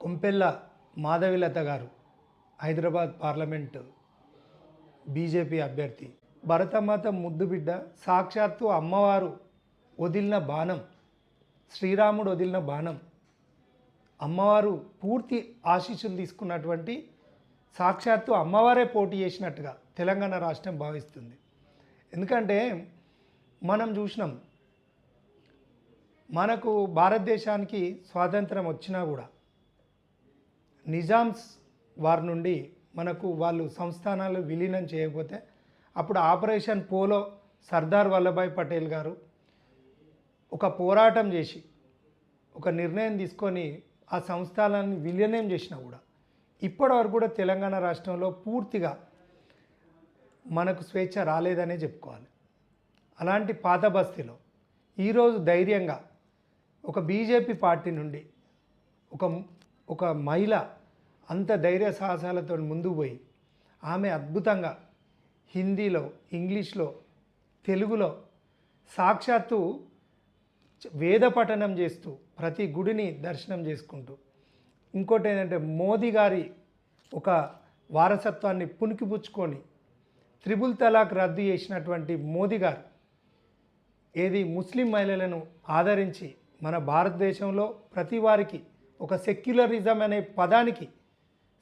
కొంపెల్ల మాధవిలత గారు Hyderabad parliament BJP అభ్యర్థి. భరతమాత ముద్దు బిడ్డ సాక్షాత్తు అమ్మవారు వదిలిన బాణం శ్రీరాముడు వదిలిన బాణం. అమ్మవారు పూర్తి ఆశీస్సులు తీసుకున్నటువంటి సాక్షాత్తు అమ్మవారే పోటీ చేసినట్టుగా తెలంగాణ రాష్ట్రం భావిస్తుంది. ఎందుకంటే మనం చూసినాం మనకు భారతదేశానికి స్వాతంత్రం వచ్చినా కూడా నిజామ్స్ వారి నుండి మనకు వాళ్ళు సంస్థానాలు విలీనం చేయకపోతే అప్పుడు ఆపరేషన్ పోలో సర్దార్ వల్లభాయ్ పటేల్ గారు ఒక పోరాటం చేసి ఒక నిర్ణయం తీసుకొని ఆ సంస్థానాన్ని విలీనం చేసినా కూడా ఇప్పటివరకు కూడా తెలంగాణ రాష్ట్రంలో పూర్తిగా మనకు స్వేచ్ఛ రాలేదనే చెప్పుకోవాలి. అలాంటి పాత బస్తీలో ఈరోజు ధైర్యంగా ఒక బీజేపీ పార్టీ నుండి ఒక ఒక మహిళ అంత ధైర్య సాహసాలతో ముందుకు పోయి ఆమె అద్భుతంగా హిందీలో ఇంగ్లీష్లో తెలుగులో సాక్షాత్తు వేద పఠనం చేస్తూ ప్రతి గుడిని దర్శనం చేసుకుంటూ. ఇంకోటి ఏంటంటే మోదీ గారి ఒక వారసత్వాన్ని పుణికిపుచ్చుకొని త్రిబుల్ తలాక్ రద్దు చేసినటువంటి మోదీ గారు ఏది ముస్లిం మహిళలను ఆదరించి మన భారతదేశంలో ప్రతి వారికి ఒక సెక్యులరిజం అనే పదానికి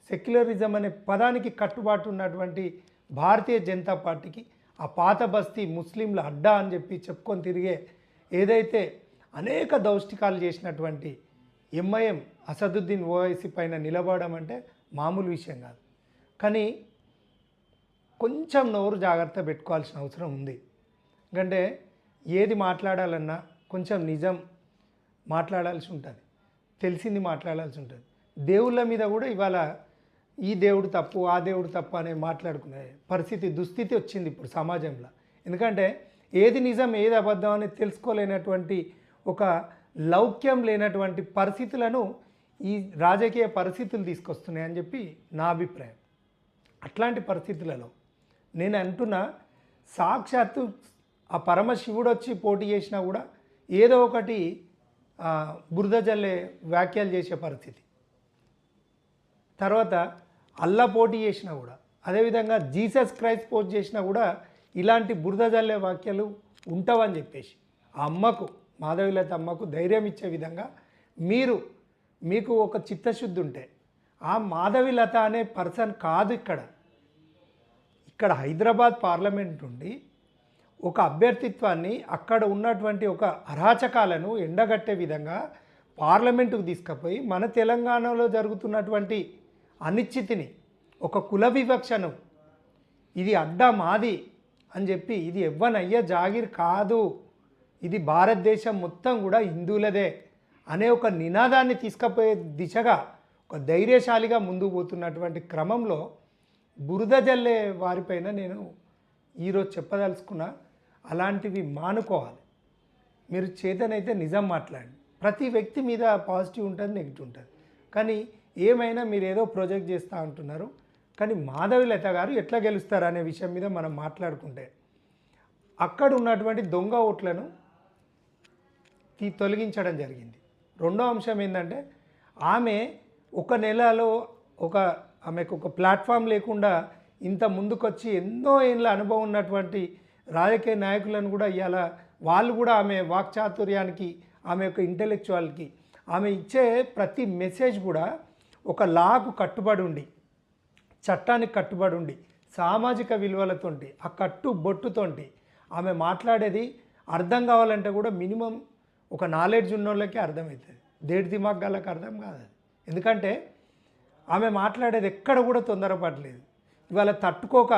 సెక్యులరిజం అనే పదానికి కట్టుబాటు ఉన్నటువంటి భారతీయ జనతా పార్టీకి ఆ పాత బస్తీ ముస్లింల అడ్డా అని చెప్పి చెప్పుకొని తిరిగే ఏదైతే అనేక దౌష్టికాలు చేసినటువంటి ఎంఐఎం అసదుద్దీన్ ఓవైసీ పైన నిలబడడం అంటే మామూలు విషయం కాదు. కానీ కొంచెం నోరు జాగ్రత్త పెట్టుకోవాల్సిన అవసరం ఉంది. ఎందుకంటే ఏది మాట్లాడాలన్నా కొంచెం నిజం మాట్లాడాల్సి ఉంటుంది. తెలిసింది మాట్లాడాల్సి ఉంటుంది. దేవుళ్ళ మీద కూడా ఇవాళ ఈ దేవుడు తప్పు ఆ దేవుడు తప్పు అనే మాట్లాడుకునే పరిస్థితి దుస్థితి వచ్చింది ఇప్పుడు సమాజంలో. ఎందుకంటే ఏది నిజం ఏది అబద్ధం అని తెలుసుకోలేనటువంటి ఒక లౌక్యం లేనటువంటి పరిస్థితులను ఈ రాజకీయ పరిస్థితులు తీసుకొస్తున్నాయని చెప్పి నా అభిప్రాయం. అట్లాంటి పరిస్థితులలో నేను అంటున్నా సాక్షాత్తు ఆ పరమశివుడు వచ్చి పోటీ చేసినా కూడా ఏదో ఒకటి బురద జల్లే వ్యాఖ్యలు చేసే పరిస్థితి. తర్వాత అల్లా పోటీ చేసినా కూడా అదేవిధంగా జీసస్ క్రైస్ట్ పోటీ చేసినా కూడా ఇలాంటి బురద జల్లే వాక్యాలు ఉంటావని చెప్పేసి ఆ అమ్మకు మాధవిలత అమ్మకు ధైర్యం ఇచ్చే విధంగా మీరు మీకు ఒక చిత్తశుద్ధి ఉంటే ఆ మాధవిలత అనే పర్సన్ కాదు ఇక్కడ. ఇక్కడ హైదరాబాద్ పార్లమెంట్ నుండి ఒక అభ్యర్థిత్వాన్ని అక్కడ ఉన్నటువంటి ఒక అరాచకాలను ఎండగట్టే విధంగా పార్లమెంటుకు తీసుకుపోయి మన తెలంగాణలో జరుగుతున్నటువంటి అనిశ్చితిని ఒక కుల వివక్షను. ఇది అడ్డ మాది అని చెప్పి ఇది ఎవ్వనయ్య జాగిర్ కాదు. ఇది భారతదేశం మొత్తం కూడా హిందువులదే అనే ఒక నినాదాన్ని తీసుకుపోయే దిశగా ఒక ధైర్యశాలిగా ముందుకు పోతున్నటువంటి క్రమంలో బురద జల్లే వారిపైన నేను ఈరోజు చెప్పదలుచుకున్న అలాంటివి మానుకోవాలి. మీరు చేతనైతే నిజం మాట్లాడండి. ప్రతి వ్యక్తి మీద పాజిటివ్ ఉంటుంది నెగిటివ్ ఉంటుంది. కానీ ఏమైనా మీరు ఏదో ప్రొజెక్ట్ చేస్తూ అంటున్నారు. కానీ మాధవి లత గారు ఎట్లా గెలుస్తారు అనే విషయం మీద మనం మాట్లాడుకుంటే అక్కడ ఉన్నటువంటి దొంగ ఓట్లను తీ తొలగించడం జరిగింది. రెండో అంశం ఏంటంటే ఆమె ఒక నెలలో ఒక ఆమెకు ఒక ప్లాట్ఫామ్ లేకుండా ఇంత ముందుకొచ్చి ఎన్నో ఏళ్ళ అనుభవం ఉన్నటువంటి రాజకీయ నాయకులను కూడా ఇవాళ వాళ్ళు కూడా ఆమె వాక్చాతుర్యానికి ఆమె యొక్క ఇంటెలెక్చువల్కి ఆమె ఇచ్చే ప్రతి మెసేజ్ కూడా ఒక లాకు కట్టుబడి ఉండి చట్టానికి కట్టుబడి ఉండి సామాజిక విలువలతోటి ఆ కట్టు బొట్టుతోటి ఆమె మాట్లాడేది అర్థం కావాలంటే కూడా మినిమం ఒక నాలెడ్జ్ ఉన్న వాళ్ళకి అర్థమవుతుంది. దేడి దిమాగ్ గళ్ళకి అర్థం కాదు అది. ఎందుకంటే ఆమె మాట్లాడేది ఎక్కడ కూడా తొందరపడలేదు. ఇవాళ తట్టుకోక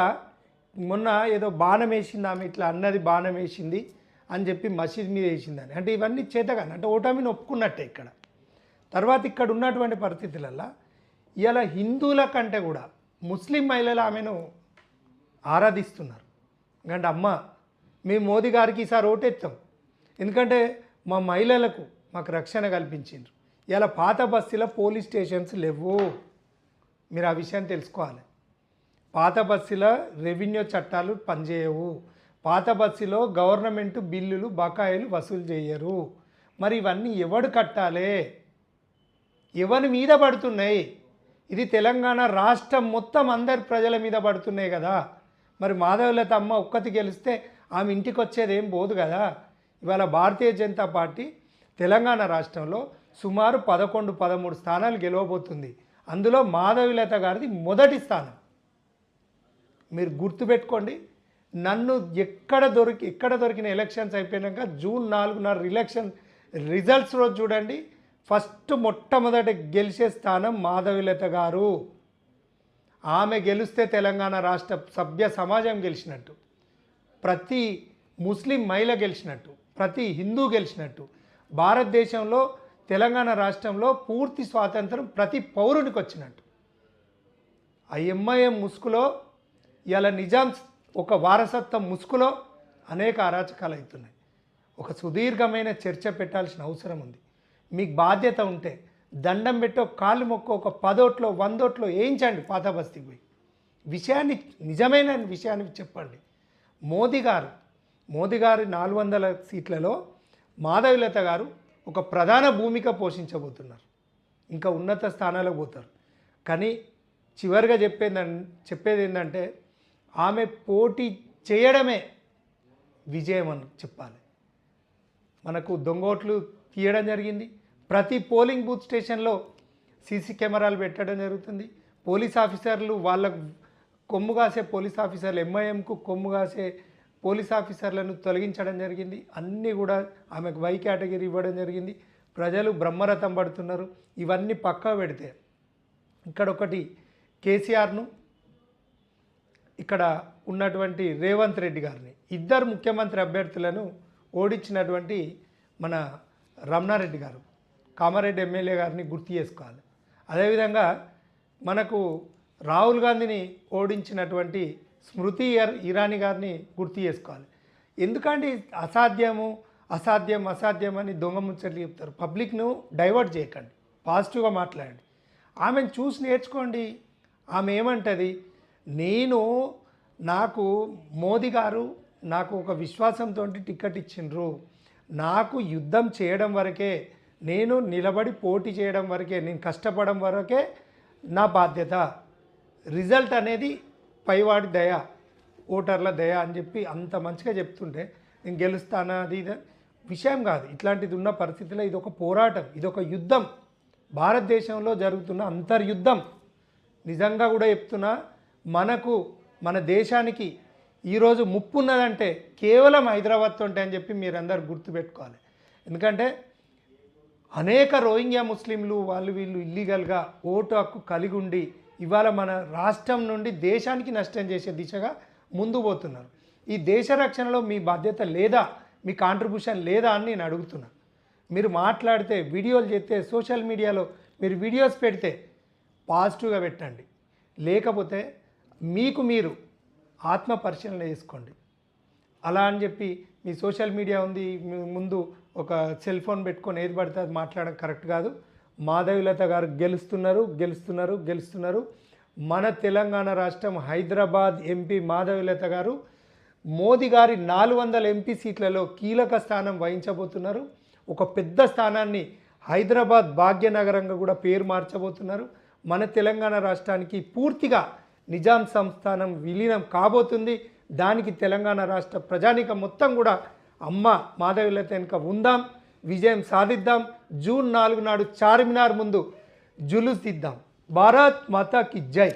మొన్న ఏదో బాణం వేసింది ఆమె ఇట్లా అన్నది బాణం వేసింది అని చెప్పి మసీద్ మీద వేసిందని. అంటే ఇవన్నీ చేతగాని అంటే ఓటమిని ఒప్పుకున్నట్టే ఇక్కడ. తర్వాత ఇక్కడ ఉన్నటువంటి పరిస్థితులల్లో ఇలా హిందువుల కంటే కూడా ముస్లిం మహిళలు ఆమెను ఆరాధిస్తున్నారు. ఎందుకంటే అమ్మ మేము మోదీ గారికి ఈసారి ఓటెత్తాం. ఎందుకంటే మా మహిళలకు మాకు రక్షణ కల్పించిండ్రు. ఇలా పాత బస్తీలో పోలీస్ స్టేషన్స్ లేవు. మీరు ఆ విషయాన్ని తెలుసుకోవాలి. పాత బస్సులో రెవెన్యూ చట్టాలు పనిచేయవు. పాత బస్సులో గవర్నమెంట్ బిల్లులు బకాయిలు వసూలు చేయరు. మరి ఇవన్నీ ఎవడు కట్టాలి? ఎవరి మీద పడుతున్నాయి. ఇది తెలంగాణ రాష్ట్రం మొత్తం అందరి ప్రజల మీద పడుతున్నాయి కదా. మరి మాధవలత అమ్మ ఒక్కతి గెలిస్తే ఆమె ఇంటికి వచ్చేది ఏం పోదు కదా. ఇవాళ భారతీయ జనతా పార్టీ తెలంగాణ రాష్ట్రంలో సుమారు పదకొండు పదమూడు స్థానాలు గెలవబోతుంది. అందులో మాధవిలత గారిది మొదటి స్థానం. మీరు గుర్తుపెట్టుకోండి నన్ను ఎక్కడ దొరికి ఎక్కడ దొరికిన ఎలక్షన్స్ అయిపోయినాక జూన్ నాలుగున్నర ఎలక్షన్ రిజల్ట్స్ రోజు చూడండి. ఫస్ట్ మొట్టమొదట గెలిచే స్థానం మాధవిలత గారు. ఆమె గెలిస్తే తెలంగాణ రాష్ట్ర సభ్య సమాజం గెలిచినట్టు. ప్రతి ముస్లిం మహిళ గెలిచినట్టు. ప్రతి హిందూ గెలిచినట్టు. భారతదేశంలో తెలంగాణ రాష్ట్రంలో పూర్తి స్వాతంత్రం ప్రతి పౌరునికి వచ్చినట్టు. ఆ ఎంఐఎం ముసుగులో ఇలా నిజాం ఒక వారసత్వం ముసుగులో అనేక అరాచకాలు అవుతున్నాయి. ఒక సుదీర్ఘమైన చర్చ పెట్టాల్సిన అవసరం ఉంది. మీకు బాధ్యత ఉంటే దండం పెట్టో కాళ్ళు మొక్క ఒక పదోట్లో వందోట్లో వేయించండి పాతబస్తికి పోయి. విషయాన్ని నిజమైన విషయాన్ని చెప్పండి. మోదీ గారు మోదీ గారి నాలుగు వందల సీట్లలో మాధవిలత గారు ఒక ప్రధాన భూమిక పోషించబోతున్నారు. ఇంకా ఉన్నత స్థానాలకు పోతారు. కానీ చివరిగా చెప్పేది చెప్పేది ఏంటంటే ఆమె పోటీ చేయడమే విజయం అని చెప్పాలి. మనకు దొంగోట్లు తీయడం జరిగింది. ప్రతి పోలింగ్ బూత్ స్టేషన్లో సీసీ కెమెరాలు పెట్టడం జరుగుతుంది. పోలీస్ ఆఫీసర్లు వాళ్ళకు కొమ్ము కాసే పోలీస్ ఆఫీసర్లు ఎంఐఎంకు కొమ్ము కాసే పోలీస్ ఆఫీసర్లను తొలగించడం జరిగింది. అన్నీ కూడా ఆమెకు వై కేటగిరీ ఇవ్వడం జరిగింది. ప్రజలు బ్రహ్మరథం పడుతున్నారు. ఇవన్నీ పక్కా పెడితే ఇక్కడ ఒకటి కేసీఆర్ను ఇక్కడ ఉన్నటువంటి రేవంత్ రెడ్డి గారిని ఇద్దరు ముఖ్యమంత్రి అభ్యర్థులను ఓడించినటువంటి మన రమణారెడ్డి గారు. కామారెడ్డి ఎమ్మెల్యే గారిని గుర్తు చేసుకోవాలి. అదేవిధంగా మనకు రాహుల్ గాంధీని ఓడించినటువంటి స్మృతి ఇరానీ గారిని గుర్తు చేసుకోవాలి. ఎందుకంటే అసాధ్యము అసాధ్యం అసాధ్యం అని దొంగ ముచ్చట్లు చెప్తారు. పబ్లిక్ను డైవర్ట్ చేయకండి. పాజిటివ్గా మాట్లాడండి. ఆమెను చూసి నేర్చుకోండి. ఆమె ఏమంటుంది? నేను నాకు మోదీ గారు నాకు ఒక విశ్వాసంతో టికెట్ ఇచ్చిండ్రు. నాకు యుద్ధం చేయడం వరకే నేను నిలబడి పోటీ చేయడం వరకే నేను కష్టపడడం వరకే నా బాధ్యత. రిజల్ట్ అనేది పైవాడి దయ ఓటర్ల దయ అని చెప్పి అంత మంచిగా చెప్తుంటే నేను గెలుస్తానా అది ఇది విషయం కాదు. ఇట్లాంటిది ఉన్న పరిస్థితిలో ఇది ఒక పోరాటం ఇది ఒక యుద్ధం. భారతదేశంలో జరుగుతున్న అంతర్యుద్ధం. నిజంగా కూడా చెప్తున్నా మనకు మన దేశానికి ఈరోజు ముప్పు ఉన్నదంటే కేవలం హైదరాబాద్తో ఉంటే అని చెప్పి మీరందరూ గుర్తుపెట్టుకోవాలి. ఎందుకంటే అనేక రోహింగ్యా ముస్లింలు వాళ్ళు వీళ్ళు ఇల్లీగల్గా ఓటు హక్కు కలిగి ఉండి ఇవాళ మన రాష్ట్రం నుండి దేశానికి నష్టం చేసే దిశగా ముందు పోతున్నారు. ఈ దేశ రక్షణలో మీ బాధ్యత లేదా మీ కాంట్రిబ్యూషన్ లేదా అని నేను అడుగుతున్నా. మీరు మాట్లాడితే వీడియోలు చేస్తే సోషల్ మీడియాలో మీరు వీడియోస్ పెడితే పాజిటివ్గా పెట్టండి. లేకపోతే మీకు మీరు ఆత్మ పరిశీలన చేసుకోండి. అలా అని చెప్పి మీ సోషల్ మీడియా ఉంది ముందు ఒక సెల్ ఫోన్ పెట్టుకొని ఏది పడితే అది మాట్లాడడం కరెక్ట్ కాదు. మాధవిలత గారు గెలుస్తున్నారు గెలుస్తున్నారు గెలుస్తున్నారు. మన తెలంగాణ రాష్ట్రం హైదరాబాద్ ఎంపీ మాధవిలత గారు మోదీ గారి నాలుగు వందల ఎంపీ సీట్లలో కీలక స్థానం వహించబోతున్నారు. ఒక పెద్ద స్థానాన్ని హైదరాబాద్ భాగ్యనగరంగా కూడా పేరు మార్చబోతున్నారు. మన తెలంగాణ రాష్ట్రానికి పూర్తిగా నిజాం సంస్థానం విలీనం కాబోతుంది. దానికి తెలంగాణ రాష్ట్ర ప్రజానికం మొత్తం కూడా అమ్మ మాధవిలత వెనుక ఉందాం విజయం సాధిద్దాం జూన్ నాలుగు నాడు చార్మినార్ ముందు జులుసిద్దాం. భారత్ మాతాకి జై.